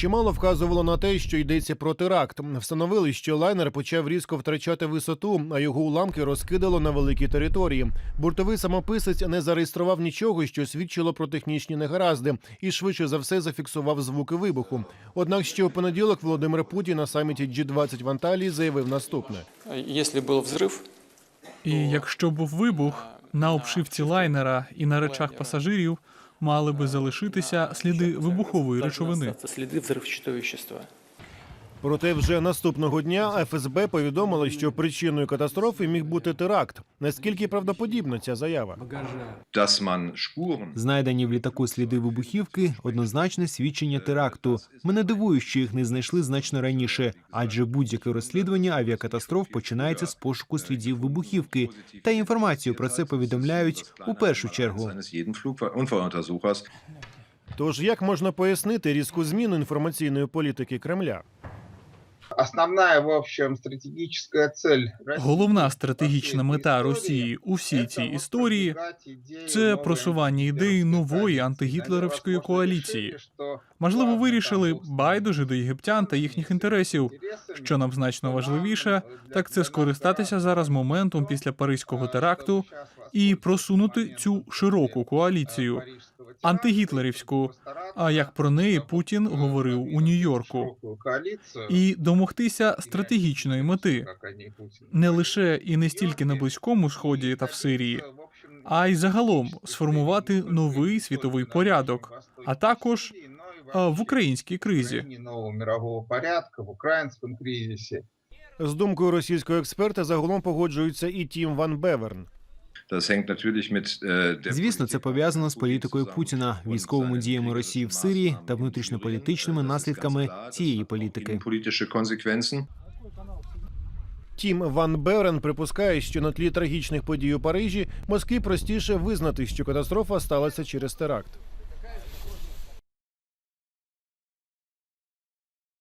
Чимало вказувало на те, що йдеться про теракт. Встановили, що лайнер почав різко втрачати висоту, а його уламки розкидало на великі території. Бортовий самописець не зареєстрував нічого, що свідчило про технічні негаразди, і швидше за все зафіксував звуки вибуху. Однак ще у понеділок Володимир Путін на саміті G20 в Анталії заявив наступне. Если был взрыв, І якщо був вибух на обшивці лайнера і на речах пасажирів, мали би залишитися сліди вибухової должны речовини. остаться следы взрывчатого вещества. Проте вже наступного дня ФСБ повідомило, що причиною катастрофи міг бути теракт. Наскільки правдоподібна ця заява? Знайдені в літаку сліди вибухівки однозначне свідчення теракту. Мене дивує, що їх не знайшли значно раніше, адже будь-яке розслідування авіакатастроф починається з пошуку слідів вибухівки. Та інформацію про це повідомляють у першу чергу. Тож як можна пояснити різку зміну інформаційної політики Кремля? Основная, в общем, стратегическая цель Головна стратегічна мета Росії у всій цій історії це просування ідеї нової антигітлерівської коаліції. Можливо, вирішили байдуже до єгиптян та їхніх інтересів. Що нам значно важливіше, так це скористатися зараз моментом після паризького теракту і просунути цю широку коаліцію антигітлерівську. А як про неї Путін говорив у Нью-Йорку, і домогтися стратегічної мети не лише і не стільки на близькому сході та в Сирії, а й загалом сформувати новий світовий порядок, а також в українській кризі. нового мирового порядка в украинском кризисе. З думкою російського експерта загалом погоджується і Тім Ван Беверн. Звісно, це пов'язано з політикою Путіна, військовими діями Росії в Сирії та внутрішньополітичними наслідками цієї політики. Тім Ван Берен припускає, що на тлі трагічних подій у Парижі Москві простіше визнати, що катастрофа сталася через теракт.